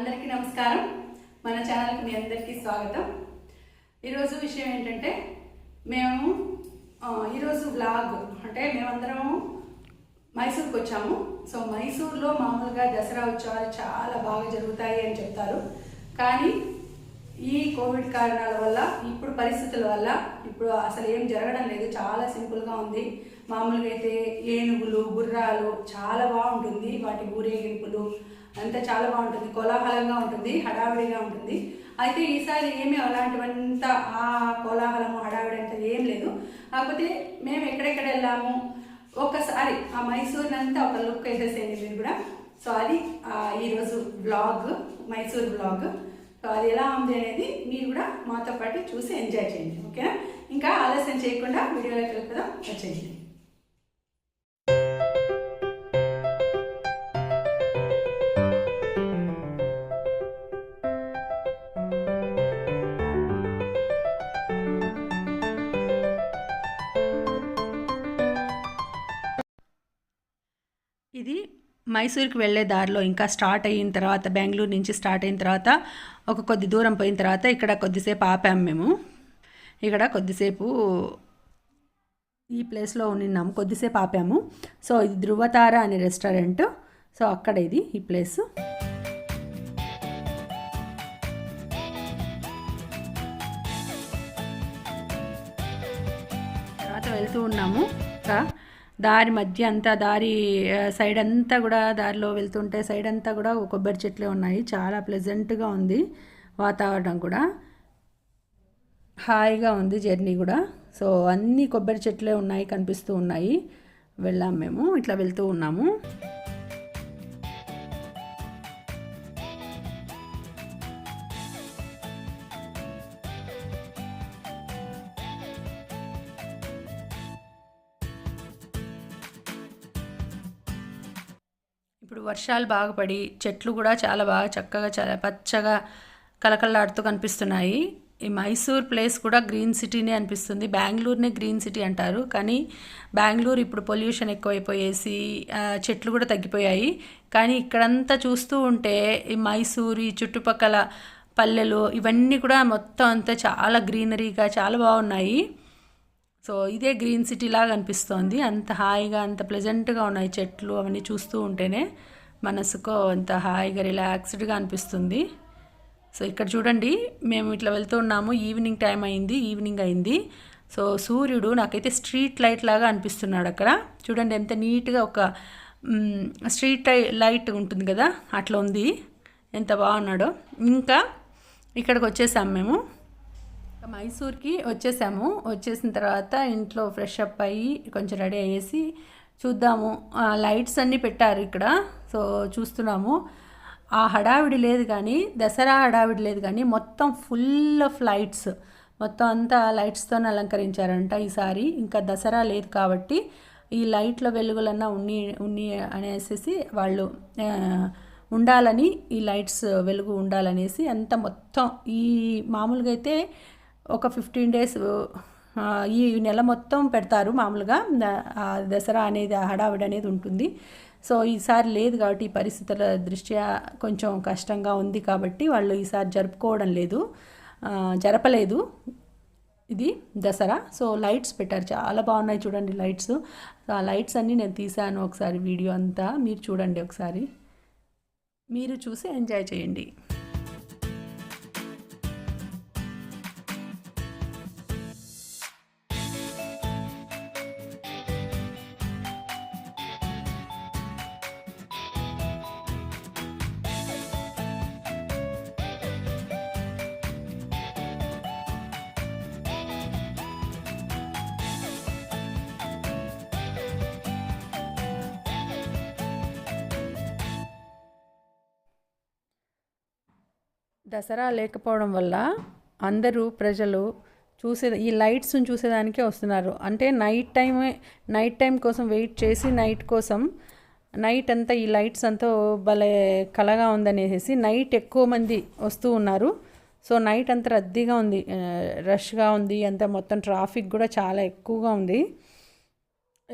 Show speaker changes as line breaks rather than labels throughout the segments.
అందరికీ నమస్కారం. మన ఛానల్కి మీ అందరికీ స్వాగతం. ఈరోజు విషయం ఏంటంటే మేము ఈరోజు బ్లాగ్ అంటే మేమందరం మైసూర్కి వచ్చాము. సో మైసూర్లో మామూలుగా దసరా ఉత్సవాలు చాలా బాగా జరుగుతాయి అని చెప్తారు. కానీ ఈ కోవిడ్ కారణాల వల్ల ఇప్పుడు పరిస్థితుల వల్ల ఇప్పుడు అసలు ఏం జరగడం లేదు. చాలా సింపుల్గా ఉంది. మామూలుగా అయితే ఏనుగులు గుర్రాలు చాలా బాగుంటుంది. వాటి ఊరేగింపులు అంతా చాలా బాగుంటుంది. కోలాహలంగా ఉంటుంది హడావిడిగా ఉంటుంది. అయితే ఈసారి ఏమీ అలాంటివంతా ఆ కోలాహలము హడావిడి అంత ఏం లేదు. కాకపోతే మేము ఎక్కడెక్కడ వెళ్ళాము? ఒక్కసారి ఆ మైసూర్ అంతా ఒక లుక్ వేసేసేయండి మీరు కూడా. సో అది ఈరోజు బ్లాగ్ మైసూర్ బ్లాగ్ సో అది ఎలా ఉంది అనేది మీరు కూడా మాతో పాటు చూసి ఎంజాయ్ చేయండి ఓకేనా? ఇంకా ఆలస్యం చేయకుండా వీడియోలోకి వెళ్ళిపోదాం వచ్చేయండి. ఇది మైసూర్కి వెళ్ళే దారిలో ఇంకా స్టార్ట్ అయిన తర్వాత బెంగళూరు నుంచి స్టార్ట్ అయిన తర్వాత ఒక కొద్ది దూరం పోయిన తర్వాత ఇక్కడ కొద్దిసేపు ఆపాము మేము. ఇక్కడ కొద్దిసేపు ఈ ప్లేస్లో ఉన్నాము కొద్దిసేపు ఆపాము. సో ఇది ధృవతార అనే రెస్టారెంట్ సో అక్కడ ఇది ఈ ప్లేస్ తర్వాత వెళ్తూ ఉన్నాము. ఇంకా దారి మధ్య అంతా దారి సైడ్ అంతా కూడా దారిలో వెళ్తుంటే సైడ్ అంతా కూడా కొబ్బరి చెట్లే ఉన్నాయి. చాలా ప్లెజెంట్గా ఉంది వాతావరణం కూడా. హాయిగా ఉంది జర్నీ కూడా. సో అన్నీ కొబ్బరి చెట్లే ఉన్నాయి కనిపిస్తూ ఉన్నాయి. వెళ్ళాం మేము ఇట్లా వెళ్తూ ఉన్నాము. వర్షాలు బాగా పడి చెట్లు కూడా చాలా బాగా చక్కగా చాలా పచ్చగా కలకల్లాడుతూ కనిపిస్తున్నాయి. ఈ మైసూర్ ప్లేస్ కూడా గ్రీన్ సిటీనే అనిపిస్తుంది. బెంగళూరునే గ్రీన్ సిటీ అంటారు. కానీ బెంగళూరు ఇప్పుడు పొల్యూషన్ ఎక్కువైపోయేసి చెట్లు కూడా తగ్గిపోయాయి. కానీ ఇక్కడంతా చూస్తూ ఉంటే ఈ మైసూర్ ఈ చుట్టుపక్కల పల్లెలు ఇవన్నీ కూడా మొత్తం అంతా చాలా గ్రీనరీగా చాలా బాగున్నాయి. సో ఇదే గ్రీన్ సిటీ లాగా అనిపిస్తోంది. అంత హాయిగా అంత ప్లెజెంట్గా ఉన్నాయి చెట్లు అవన్నీ చూస్తూ ఉంటేనే. మనసుకో అంత హాయిగా రిలాక్స్డ్గా అనిపిస్తుంది. సో ఇక్కడ చూడండి మేము ఇట్లా వెళ్తూ ఉన్నాము. ఈవినింగ్ టైం అయింది ఈవినింగ్ అయింది. సో సూర్యుడు నాకైతే స్ట్రీట్ లైట్ లాగా అనిపిస్తున్నాడు అక్కడ. చూడండి ఎంత నీట్గా ఒక స్ట్రీట్ లై- లైట్ ఉంటుంది కదా అట్లా ఉంది. ఎంత బాగున్నాడో. ఇంకా ఇక్కడికి వచ్చేసాము మేము. మైసూర్కి వచ్చేసాము. వచ్చేసిన తర్వాత ఇంట్లో ఫ్రెష్ అప్ అయ్యి కొంచెం రెడీ అయ్యేసి చూద్దాము. లైట్స్ అన్నీ పెట్టారు ఇక్కడ. సో చూస్తున్నాము. ఆ హడావిడి లేదు కానీ దసరా హడావిడి లేదు కానీ మొత్తం ఫుల్ ఆఫ్ లైట్స్ మొత్తం అంతా లైట్స్తో అలంకరించారంట ఈసారి. ఇంకా దసరా లేదు కాబట్టి ఈ లైట్ల వెలుగులన్నా ఉన్ని ఉన్ని అనేసి వాళ్ళు ఉండాలని ఈ లైట్స్ వెలుగు ఉండాలనేసి అంత మొత్తం. ఈ మామూలుగా అయితే ఒక ఫిఫ్టీన్ డేస్ ఈ నెల మొత్తం పెడతారు మామూలుగా. దసరా అనేది హడావిడి అనేది ఉంటుంది. సో ఈసారి లేదు కాబట్టి ఈ పరిస్థితుల దృష్ట్యా కొంచెం కష్టంగా ఉంది కాబట్టి వాళ్ళు ఈసారి జరుపుకోవడం లేదు. జరపలేదు ఇది దసరా. సో లైట్స్ పెట్టారు. చాలా బాగున్నాయి చూడండి లైట్స్. ఆ లైట్స్ అన్నీ నేను తీశాను ఒకసారి వీడియో అంతా. మీరు చూడండి ఒకసారి. మీరు చూసి ఎంజాయ్ చేయండి. దసరా లేకపోవడం వల్ల అందరూ ప్రజలు చూసే ఈ లైట్స్ని చూసేదానికే వస్తున్నారు. అంటే నైట్ టైమే నైట్ టైం కోసం వెయిట్ చేసి నైట్ కోసం నైట్ అంతా ఈ లైట్స్ అంతా భలే కలగా ఉందనేసి నైట్ ఎక్కువ మంది వస్తూ ఉన్నారు. సో నైట్ అంతా రద్దీగా ఉంది. రష్గా ఉంది. అంతా మొత్తం ట్రాఫిక్ కూడా చాలా ఎక్కువగా ఉంది.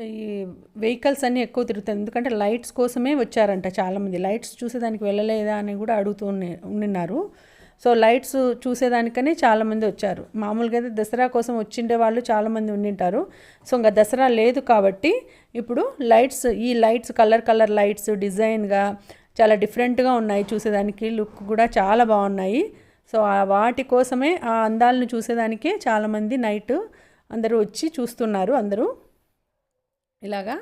ఈ వెహికల్స్ అన్నీ ఎక్కువ తిరుగుతాయి. ఎందుకంటే లైట్స్ కోసమే వచ్చారంట చాలామంది. లైట్స్ చూసేదానికి వెళ్ళలేదా అని కూడా అడుగుతూ ఉన్ని- ఉండిన్నారు. సో లైట్స్ చూసేదానికనే చాలామంది వచ్చారు. మామూలుగా అయితే దసరా కోసం వచ్చిండే వాళ్ళు చాలామంది ఉండింటారు. సో ఇంకా దసరా లేదు కాబట్టి ఇప్పుడు లైట్స్ ఈ లైట్స్ కలర్ కలర్ లైట్స్ డిజైన్గా చాలా డిఫరెంట్గా ఉన్నాయి చూసేదానికి. లుక్ కూడా చాలా బాగున్నాయి. సో ఆ వాటి కోసమే ఆ అందాలను చూసేదానికే చాలామంది నైట్ అందరూ వచ్చి చూస్తున్నారు అందరూ. ఇలాగా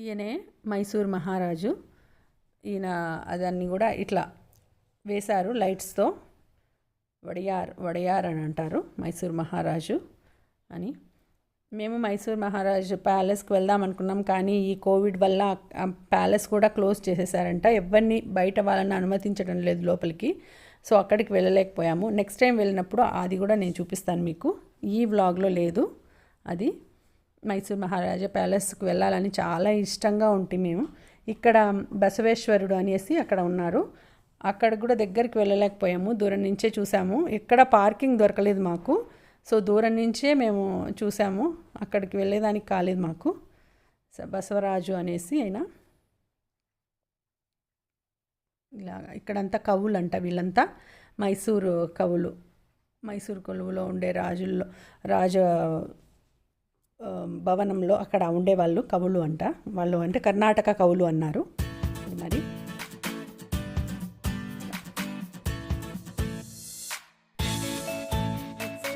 ఈయనే మైసూర్ మహారాజు. ఈయన అదన్నీ కూడా ఇట్లా వేశారు లైట్స్తో. వడియార్ వడియార్ అని అంటారు మైసూర్ మహారాజు అని. మేము మైసూర్ మహారాజు ప్యాలెస్కి వెళ్దాం అనుకున్నాం కానీ ఈ కోవిడ్ వల్ల ప్యాలెస్ కూడా క్లోజ్ చేసేసారంట. ఎవరిని బయట వాళ్ళని అనుమతించడం లేదు లోపలికి. సో అక్కడికి వెళ్ళలేకపోయాము. నెక్స్ట్ టైం వెళ్ళినప్పుడు అది కూడా నేను చూపిస్తాను మీకు. ఈ వ్లాగ్లో లేదు అది. మైసూర్ మహారాజా ప్యాలెస్కి వెళ్ళాలని చాలా ఇష్టంగా ఉంటే మేము. ఇక్కడ బసవేశ్వరుడు అనేసి అక్కడ ఉన్నారు. అక్కడ కూడా దగ్గరికి వెళ్ళలేకపోయాము. దూరం నుంచే చూసాము. ఎక్కడ పార్కింగ్ దొరకలేదు మాకు. సో దూరం నుంచే మేము చూసాము. అక్కడికి వెళ్ళేదానికి కాలేదు మాకు. బసవరాజు అనేసి ఆయన. ఇలాగా ఇక్కడంతా కవులు అంట వీళ్ళంతా. మైసూరు కవులు. మైసూరు కొలువులో ఉండే రాజుల్లో రాజ భవనంలో అక్కడ ఉండేవాళ్ళు కవులు అంట. వాళ్ళు అంటే కర్ణాటక కవులు అన్నారు. మరి.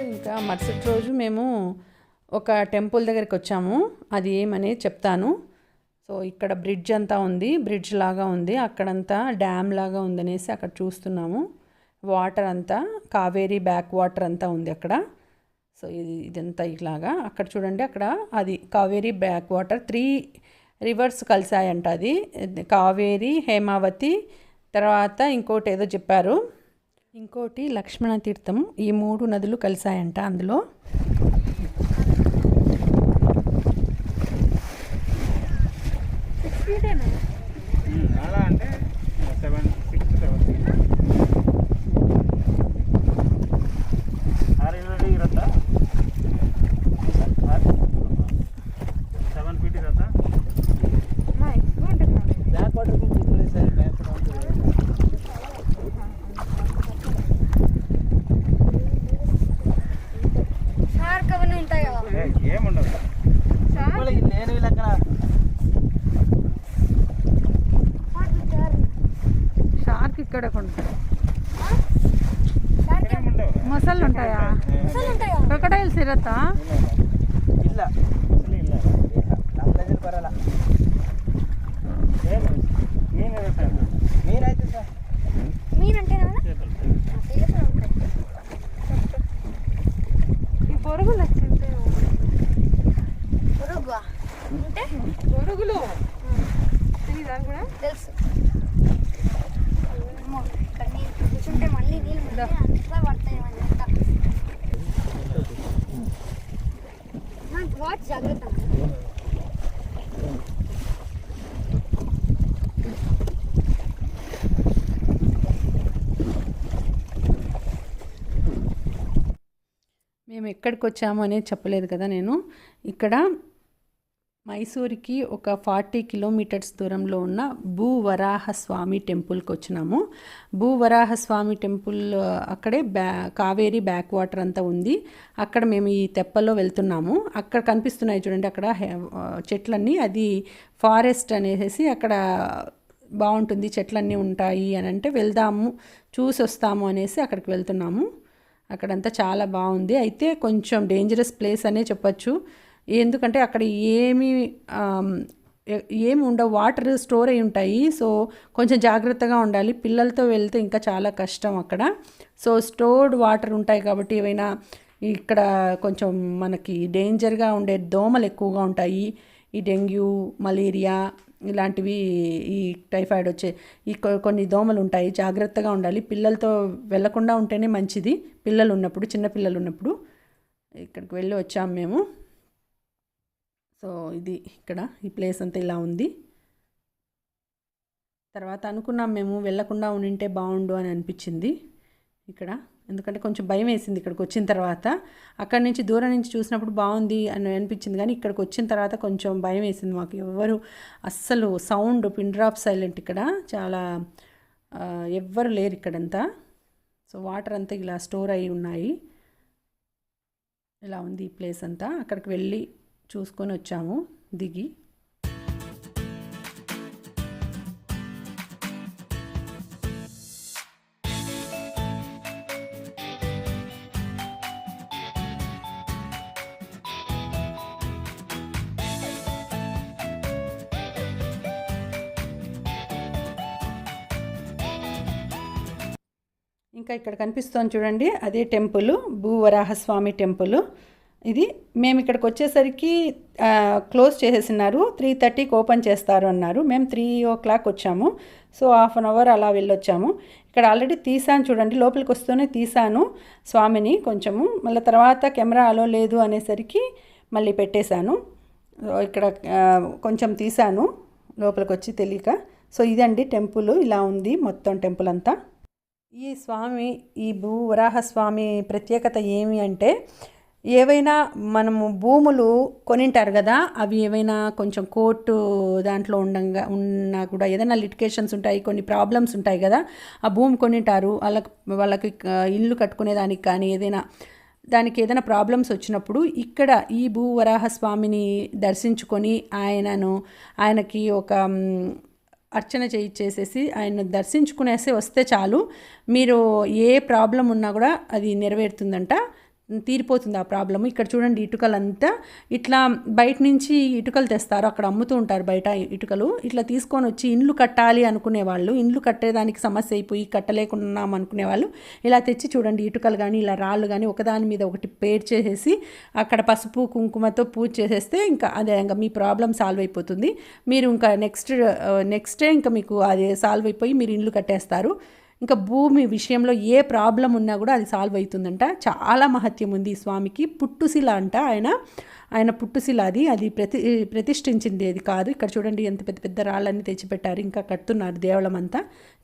ఇంకా మరుసటి రోజు మేము ఒక టెంపుల్ దగ్గరికి వచ్చాము. అది ఏమనేది చెప్తాను. సో ఇక్కడ బ్రిడ్జ్ అంతా ఉంది. బ్రిడ్జ్ లాగా ఉంది. అక్కడంతా డ్యామ్ లాగా ఉందనేసి అక్కడ చూస్తున్నాము. వాటర్ అంతా కావేరీ బ్యాక్ వాటర్ అంతా ఉంది అక్కడ. సో ఇది ఇదంతా ఇలాగా. అక్కడ చూడండి అక్కడ అది Kaveri back water three rivers కలిసాయంట అది. కావేరీ హేమావతి తర్వాత ఇంకోటి ఏదో చెప్పారు. ఇంకోటి లక్ష్మణ తీర్థం ఈ మూడు నదులు కలిసాయంట అందులో.
అలా అంటే
era,
tá? ఎక్కడికి వచ్చాము అనేది చెప్పలేదు కదా నేను. ఇక్కడ మైసూర్కి ఒక ఫార్టీ కిలోమీటర్స్ దూరంలో ఉన్న భూవరాహ స్వామి టెంపుల్కి వచ్చినాము. భూవరాహ స్వామి టెంపుల్ అక్కడే బ్యా కావేరీ బ్యాక్ వాటర్ అంతా ఉంది. అక్కడ మేము ఈ తెప్పలో వెళ్తున్నాము. అక్కడ కనిపిస్తున్నాయి చూడండి అక్కడ చెట్లన్నీ. అది ఫారెస్ట్ అనేసి అక్కడ బాగుంటుంది చెట్లన్నీ ఉంటాయి అని అంటే వెళ్దాము చూసి వస్తాము అనేసి అక్కడికి వెళ్తున్నాము. అక్కడంతా చాలా బాగుంది. అయితే కొంచెం డేంజరస్ ప్లేస్ అనే చెప్పొచ్చు. ఎందుకంటే అక్కడ ఏమి ఏమి ఉండవు. వాటర్ స్టోర్ అయి ఉంటాయి. సో కొంచెం జాగ్రత్తగా ఉండాలి. పిల్లలతో వెళ్తే ఇంకా చాలా కష్టం అక్కడ. సో స్టోర్డ్ వాటర్ ఉంటాయి కాబట్టి ఏవైనా ఇక్కడ కొంచెం మనకి డేంజర్గా ఉండే దోమలు ఎక్కువగా ఉంటాయి. ఈ డెంగ్యూ మలేరియా ఇలాంటివి ఈ టైఫాయిడ్ వచ్చే ఈ కొ- కొన్ని దోమలు ఉంటాయి. జాగ్రత్తగా ఉండాలి. పిల్లలతో వెళ్ళకుండా ఉంటేనే మంచిది. పిల్లలు ఉన్నప్పుడు చిన్న పిల్లలు ఉన్నప్పుడు ఇక్కడికి వెళ్ళి వచ్చాము మేము. సో ఇది ఇక్కడ ఈ ప్లేస్ అంతా ఇలా ఉంది. తర్వాత అనుకున్నాం మేము వెళ్ళకుండా ఉండింటే బాగుండు అని అనిపించింది. ఇక్కడ ఎందుకంటే కొంచెం భయం వేసింది ఇక్కడికి వచ్చిన తర్వాత. అక్కడి నుంచి దూరం నుంచి చూసినప్పుడు బాగుంది అని అనిపించింది. కానీ ఇక్కడికి వచ్చిన తర్వాత కొంచెం భయం వేసింది మాకు. ఎవరు అస్సలు సౌండ్ పిన్ డ్రాప్ సైలెంట్ ఇక్కడ. చాలా ఎవ్వరు లేరు ఇక్కడంతా. సో వాటర్ అంతా ఇలా స్టోర్ అయి ఉన్నాయి. ఇలా ఉంది ఈ ప్లేస్ అంతా. అక్కడికి వెళ్ళి చూసుకొని వచ్చాము. దిగి ఇంకా ఇక్కడ కనిపిస్తోంది చూడండి అదే టెంపుల్ భూవరాహస్వామి టెంపుల్. ఇది మేము ఇక్కడికి వచ్చేసరికి క్లోజ్ చేసేసినారు. త్రీ థర్టీకి ఓపెన్ చేస్తారు అన్నారు. మేము త్రీ ఓ క్లాక్ వచ్చాము. సో హాఫ్ అన్ అవర్ అలా వెళ్ళొచ్చాము. ఇక్కడ ఆల్రెడీ తీసాను చూడండి లోపలికి వస్తూనే తీసాను స్వామిని కొంచెము. మళ్ళీ తర్వాత కెమెరా అలో లేదు అనేసరికి మళ్ళీ పెట్టేశాను. ఇక్కడ కొంచెం తీసాను లోపలికి వచ్చి తెలియక. సో ఇదండి టెంపుల్. ఇలా ఉంది మొత్తం టెంపుల్ అంతా. ఈ స్వామి ఈ భూ వరాహస్వామి ప్రత్యేకత ఏమి అంటే ఏవైనా మనము భూములు కొనింటారు కదా అవి ఏవైనా కొంచెం కోర్టు దాంట్లో ఉండంగా ఉన్నా కూడా ఏదైనా లిటికేషన్స్ ఉంటాయి కొన్ని ప్రాబ్లమ్స్ ఉంటాయి కదా ఆ భూమి కొనింటారు వాళ్ళకి వాళ్ళకి ఇల్లు ఇల్లు కట్టుకునేదానికి కానీ ఏదైనా దానికి ఏదైనా ప్రాబ్లమ్స్ వచ్చినప్పుడు ఇక్కడ ఈ భూ వరాహ స్వామిని దర్శించుకొని ఆయనను ఆయనకి ఒక అర్చన చేయించేసేసి ఆయన దర్శించుకునేసి వస్తే చాలు. మీరు ఏ ప్రాబ్లం ఉన్నా కూడా అది నెరవేరుతుందంట. తీరిపోతుంది ఆ ప్రాబ్లము. ఇక్కడ చూడండి ఇటుకలంతా ఇట్లా బయట నుంచి ఇటుకలు తెస్తారు. అక్కడ అమ్ముతూ ఉంటారు బయట ఇటుకలు. ఇట్లా తీసుకొని వచ్చి ఇండ్లు కట్టాలి అనుకునే వాళ్ళు ఇండ్లు కట్టేదానికి సమస్య అయిపోయి కట్టలేకున్నాం అనుకునే వాళ్ళు ఇలా తెచ్చి చూడండి ఇటుకలు కానీ ఇలా రాళ్ళు కానీ ఒకదాని మీద ఒకటి పేర్ చేసేసి అక్కడ పసుపు కుంకుమతో పూజ చేసేస్తే ఇంకా అదే ఇంకా మీ ప్రాబ్లం సాల్వ్ అయిపోతుంది. మీరు ఇంకా నెక్స్ట్ నెక్స్ట్ డే ఇంకా మీకు అది సాల్వ్ అయిపోయి మీరు ఇండ్లు కట్టేస్తారు. ఇంకా భూమి విషయంలో ఏ ప్రాబ్లం ఉన్నా కూడా అది సాల్వ్ అవుతుందంట. చాలా మహత్యం ఉంది ఈ స్వామికి. పుట్టుశిల అంట ఆయన. ఆయన పుట్టుశిల అది. అది ప్రతి ప్రతిష్ఠించింది అది కాదు. ఇక్కడ చూడండి ఎంత పెద్ద పెద్ద రాళ్ళన్నీ తెచ్చిపెట్టారు. ఇంకా కడుతున్నారు దేవళం అంతా.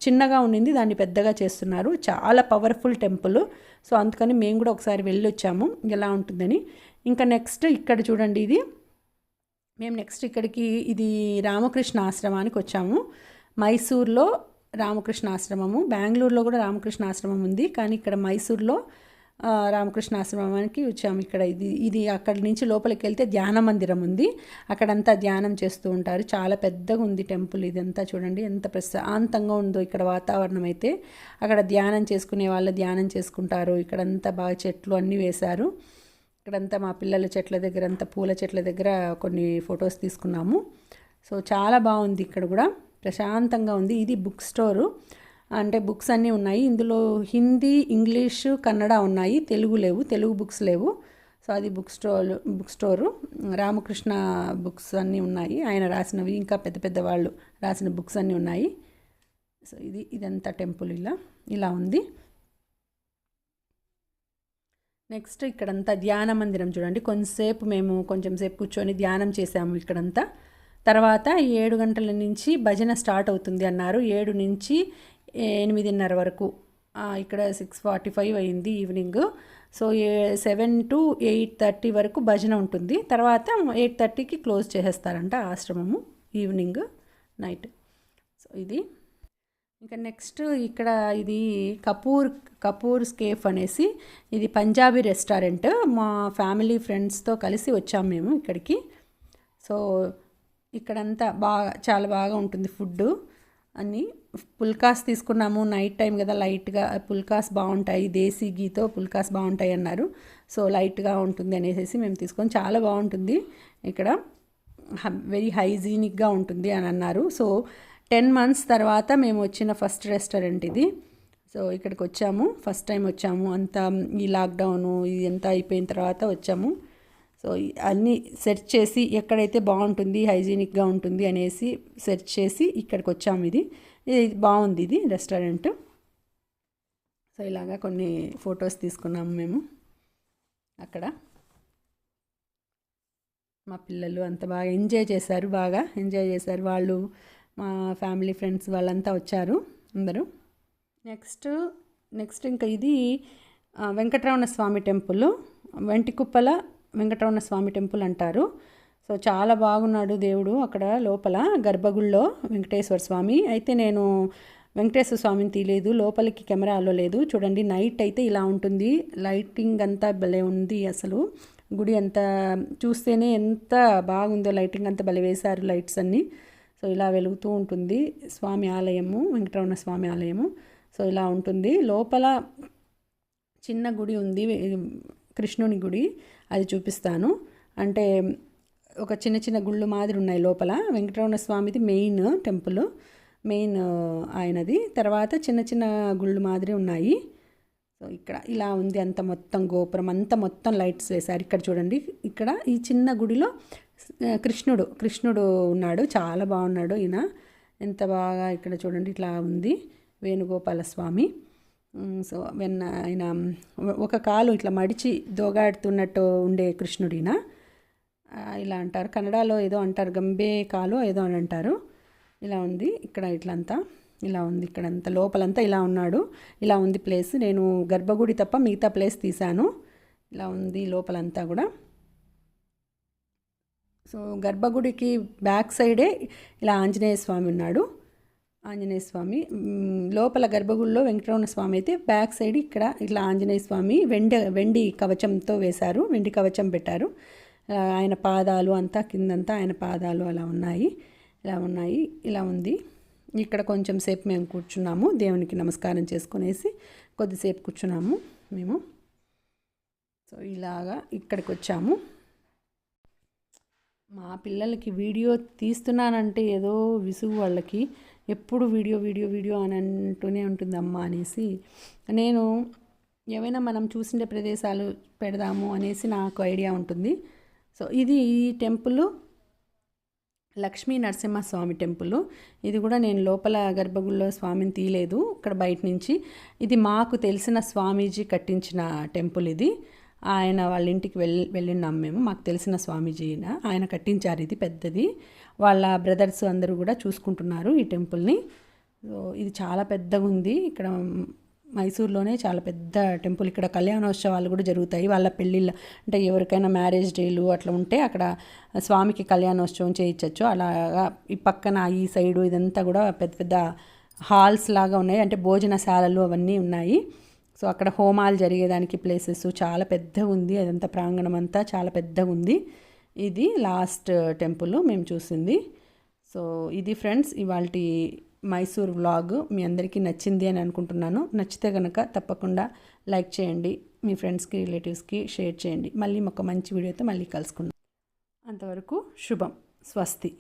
చిన్నగా ఉండింది. దాన్ని పెద్దగా చేస్తున్నారు. చాలా పవర్ఫుల్ టెంపుల్. సో అందుకని మేము కూడా ఒకసారి వెళ్ళొచ్చాము. ఎలా ఉంటుందని. ఇంకా నెక్స్ట్ ఇక్కడ చూడండి ఇది. మేము నెక్స్ట్ ఇక్కడికి ఇది రామకృష్ణ ఆశ్రమానికి వచ్చాము. మైసూర్లో రామకృష్ణ ఆశ్రమము. బెంగళూరులో కూడా రామకృష్ణ ఆశ్రమం ఉంది. కానీ ఇక్కడ మైసూర్లో రామకృష్ణ ఆశ్రమానికి వచ్చాము. ఇక్కడ ఇది ఇది అక్కడి నుంచి లోపలికి వెళ్తే ధ్యాన మందిరం ఉంది. అక్కడంతా ధ్యానం చేస్తూ ఉంటారు. చాలా పెద్దగా ఉంది టెంపుల్ ఇదంతా చూడండి. ఎంత ప్రశాంతంగా ఉందో ఇక్కడ వాతావరణం అయితే. అక్కడ ధ్యానం చేసుకునే వాళ్ళు ధ్యానం చేసుకుంటారు. ఇక్కడంతా బాగా చెట్లు అన్నీ వేశారు. ఇక్కడంతా మా పిల్లల చెట్ల దగ్గర అంతా పూల చెట్ల దగ్గర కొన్ని ఫొటోస్ తీసుకున్నాము. సో చాలా బాగుంది ఇక్కడ కూడా. ప్రశాంతంగా ఉంది. ఇది బుక్ స్టోరు. అంటే బుక్స్ అన్నీ ఉన్నాయి. ఇందులో హిందీ ఇంగ్లీషు కన్నడ ఉన్నాయి. తెలుగు లేవు. తెలుగు బుక్స్ లేవు. సో అది book store book store. Ramakrishna books అన్నీ ఉన్నాయి. ఆయన రాసినవి ఇంకా పెద్ద పెద్ద వాళ్ళు రాసిన బుక్స్ అన్నీ ఉన్నాయి. సో ఇది ఇదంతా టెంపుల్ ఇలా ఇలా ఉంది. నెక్స్ట్ ఇక్కడంతా ధ్యాన మందిరం చూడండి. కొంతసేపు మేము కొంచెం సేపు కూర్చొని ధ్యానం చేసాము ఇక్కడంతా. తర్వాత ఏడు గంటల నుంచి భజన స్టార్ట్ అవుతుంది అన్నారు. ఏడు నుంచి ఎనిమిదిన్నర వరకు. ఇక్కడ సిక్స్ ఫార్టీ ఫైవ్ అయింది evening. So seven to eight thirty వరకు భజన ఉంటుంది. తర్వాత ఎయిట్ థర్టీకి క్లోజ్ చేసేస్తారంట ఆశ్రమము ఈవినింగ్ నైట్. సో ఇది. ఇంకా నెక్స్ట్ ఇక్కడ ఇది కపూర్ కపూర్స్ కేఫ్ అనేసి ఇది పంజాబీ రెస్టారెంట్. మా ఫ్యామిలీ ఫ్రెండ్స్తో కలిసి వచ్చాము మేము ఇక్కడికి. సో ఇక్కడంతా బాగా చాలా బాగా ఉంటుంది ఫుడ్ అని పుల్కాస్ తీసుకున్నాము నైట్ టైం కదా లైట్గా పుల్కాస్ బాగుంటాయి దేశీ గీతో పుల్కాస్ బాగుంటాయి అన్నారు. సో లైట్గా ఉంటుంది అనేసి మేము తీసుకొని చాలా బాగుంటుంది. ఇక్కడ వెరీ హైజీనిక్గా ఉంటుంది అని అన్నారు. సో టెన్ మంత్స్ తర్వాత మేము వచ్చిన ఫస్ట్ రెస్టారెంట్ ఇది. సో ఇక్కడికి వచ్చాము. ఫస్ట్ టైం వచ్చాము. అంతా ఈ లాక్డౌను ఇది అంతా అయిపోయిన తర్వాత వచ్చాము. సో అన్నీ సెర్చ్ చేసి ఎక్కడైతే బాగుంటుంది హైజీనిక్గా ఉంటుంది అనేసి సెర్చ్ చేసి ఇక్కడికి వచ్చాము ఇది. ఇది బాగుంది ఇది రెస్టారెంట్. సో ఇలాగా కొన్ని ఫొటోస్ తీసుకున్నాము మేము అక్కడ. మా పిల్లలు అంత బాగా ఎంజాయ్ చేశారు బాగా ఎంజాయ్ చేశారు. వాళ్ళు మా ఫ్యామిలీ ఫ్రెండ్స్ వాళ్ళంతా వచ్చారు అందరూ. నెక్స్ట్ నెక్స్ట్ ఇంకా ఇది వెంకటరమణ స్వామి టెంపుల్ వెంటికుప్పల వెంకటరమణ స్వామి టెంపుల్ అంటారు. సో చాలా బాగున్నాడు దేవుడు అక్కడ లోపల గర్భగుడిలో వెంకటేశ్వర స్వామి. అయితే నేను వెంకటేశ్వర స్వామిని తీయలేదు లోపలికి కెమెరాలో లేదు. చూడండి నైట్ అయితే ఇలా ఉంటుంది. లైటింగ్ అంతా భలే ఉంది అసలు. గుడి అంత చూస్తేనే ఎంత బాగుందో లైటింగ్ అంతా భలే వేశారు లైట్స్ అన్నీ. సో ఇలా వెలుగుతూ ఉంటుంది స్వామి ఆలయము వెంకటరమణ స్వామి ఆలయము. సో ఇలా ఉంటుంది. లోపల చిన్న గుడి ఉంది కృష్ణుని గుడి. అది చూపిస్తాను. అంటే ఒక చిన్న చిన్న గుళ్ళు మాదిరి ఉన్నాయి లోపల. వెంకటరమణ స్వామిది మెయిన్ టెంపుల్ మెయిన్ ఆయనది. తర్వాత చిన్న చిన్న గుళ్ళు మాదిరి ఉన్నాయి. సో ఇక్కడ ఇలా ఉంది అంత మొత్తం గోపురం. అంత మొత్తం లైట్స్ వేశారు. ఇక్కడ చూడండి. ఇక్కడ ఈ చిన్న గుడిలో కృష్ణుడు కృష్ణుడు ఉన్నాడు. చాలా బాగున్నాడు ఈయన. ఎంత బాగా ఇక్కడ చూడండి. ఇట్లా ఉంది. వేణుగోపాల స్వామి. సో వెన్న ఆయన ఒక కాలు ఇట్లా మడిచి దోగాడుతున్నట్టు ఉండే కృష్ణుడిన ఇలా అంటారు. కన్నడలో ఏదో అంటారు గంబే కాలు ఏదో అని అంటారు. ఇలా ఉంది ఇక్కడ ఇట్లంతా. ఇలా ఉంది ఇక్కడంతా. లోపలంతా ఇలా ఉన్నాడు. ఇలా ఉంది ప్లేస్ నేను గర్భగుడి తప్ప మిగతా ప్లేస్ తీశాను. ఇలా ఉంది లోపలంతా కూడా. సో గర్భగుడికి బ్యాక్ సైడే ఇలా ఆంజనేయ స్వామి ఉన్నాడు. ఆంజనేయ స్వామి. లోపల గర్భగుడిలో వెంకటరమణ స్వామి అయితే బ్యాక్ సైడ్ ఇక్కడ ఇట్లా ఆంజనేయ స్వామి వెండి వెండి కవచంతో వేశారు. వెండి కవచం పెట్టారు. ఆయన పాదాలు అంతా కిందంతా ఆయన పాదాలు అలా ఉన్నాయి. ఇలా ఉన్నాయి. ఇలా ఉంది. ఇక్కడ కొంచెం సేపు మేము కూర్చున్నాము. దేవునికి నమస్కారం చేసుకునేసి కొద్దిసేపు కూర్చున్నాము మేము. సో ఇలాగా ఇక్కడికి వచ్చాము. మా పిల్లలకి వీడియో తీస్తున్నానంటే ఏదో విసుగు వాళ్ళకి. ఎప్పుడు వీడియో వీడియో వీడియో అని అంటూనే ఉంటుంది అమ్మ అనేసి నేను ఏమైనా మనం చూసిండే ప్రదేశాలు పెడదాము అనేసి నాకు ఐడియా ఉంటుంది. సో ఇది ఈ టెంపుల్ లక్ష్మీ నరసింహస్వామి టెంపుల్. ఇది కూడా నేను లోపల గర్భగుడిలో స్వామిని తీయలేదు ఇక్కడ బయట నుంచి. ఇది మాకు తెలిసిన స్వామీజీ కట్టించిన టెంపుల్ ఇది. ఆయన వాళ్ళ ఇంటికి వెళ్ళి వెళ్ళినాం మేము. మాకు తెలిసిన స్వామీజీ ఆయన కట్టించారు ఇది పెద్దది. వాళ్ళ బ్రదర్స్ అందరూ కూడా చూసుకుంటున్నారు ఈ టెంపుల్ని. ఇది చాలా పెద్దగా ఉంది. ఇక్కడ మైసూర్లోనే చాలా పెద్ద టెంపుల్. ఇక్కడ కళ్యాణోత్సవాలు కూడా జరుగుతాయి. వాళ్ళ పెళ్ళిళ్ళ అంటే ఎవరికైనా మ్యారేజ్ డేలు అట్లా ఉంటే అక్కడ స్వామికి కళ్యాణోత్సవం చేయించవచ్చు అలాగా ఈ పక్కన ఈ సైడు ఇదంతా కూడా పెద్ద పెద్ద హాల్స్ లాగా ఉన్నాయి. అంటే భోజనశాలలు అవన్నీ ఉన్నాయి. సో అక్కడ హోమాలు జరిగేదానికి ప్లేసెస్ చాలా పెద్దగా ఉంది. అదంతా ప్రాంగణం అంతా చాలా పెద్దగా ఉంది. ఇది లాస్ట్ టెంపుల్ మేము చూసింది. సో ఇది ఫ్రెండ్స్ ఇవాళ మైసూర్ వ్లాగ్. మీ అందరికీ నచ్చింది అని అనుకుంటున్నాను. నచ్చితే కనుక తప్పకుండా లైక్ చేయండి. మీ ఫ్రెండ్స్కి రిలేటివ్స్కి షేర్ చేయండి. మళ్ళీ ఒక మంచి వీడియోతో మళ్ళీ కలుసుకుందాం. అంతవరకు శుభం. స్వస్తి.